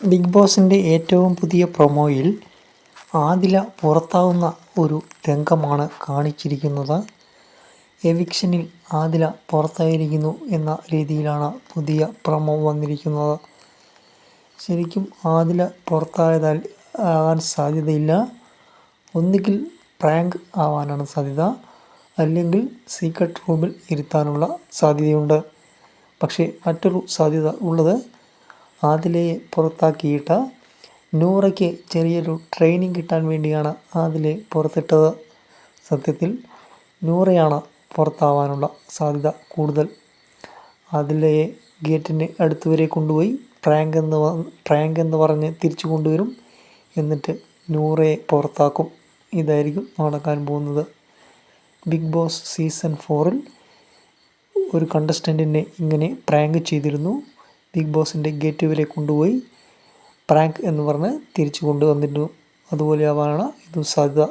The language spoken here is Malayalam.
ബിഗ് ബോസിന്റെ ഏറ്റവും പുതിയ പ്രൊമോയിൽ ആദില പുറത്താവുന്ന ഒരു രംഗമാണ് കാണിച്ചിരിക്കുന്നത്. എവിക്ഷനിൽ ആദില പുറത്തായിരിക്കുന്നു എന്ന രീതിയിലാണ് പുതിയ പ്രൊമോ വന്നിരിക്കുന്നത്. ശരിക്കും ആദില പുറത്തായതാൽ ആകാൻ സാധ്യതയില്ല. ഒന്നുകിൽ പ്രാങ്ക് ആവാനാണ് സാധ്യത അല്ലെങ്കിൽ സീക്രട്ട് റൂമിൽ ഇരുത്താനുള്ള സാധ്യതയുണ്ട്. പക്ഷേ മറ്റൊരു സാധ്യത ഉള്ളത് ആദിലയെ പുറത്താക്കിയിട്ട് നൂറയ്ക്ക് ചെറിയൊരു ട്രെയിനിങ് കിട്ടാൻ വേണ്ടിയാണ് ആദിലെ പുറത്തിട്ടത്. സത്യത്തിൽ നൂറയാണ് പുറത്താവാനുള്ള സാധ്യത കൂടുതൽ. ആദിലയെ ഗേറ്റിന്റെ അടുത്ത് വരെ കൊണ്ടുപോയി പ്രാങ്ക് എന്ന് പ്രാങ്ക് എന്ന് പറഞ്ഞ് തിരിച്ചു കൊണ്ടുവരും. എന്നിട്ട് നൂറയെ പുറത്താക്കും. ഇതായിരിക്കും നടക്കാൻ പോകുന്നത്. ബിഗ് ബോസ് സീസൺ ഫോറിൽ ഒരു കണ്ടസ്റ്റന്റിനെ ഇങ്ങനെ പ്രാങ്ക് ചെയ്തിരുന്നു. ബിഗ് ബോസിന്റെ ഗേറ്റ് വരെ കൊണ്ടുപോയി പ്രാങ്ക് എന്ന് പറഞ്ഞ് തിരിച്ചു കൊണ്ടുവന്നിരുന്നു. അതുപോലെ ആവാനാണ് ഇതും സാധ്യത.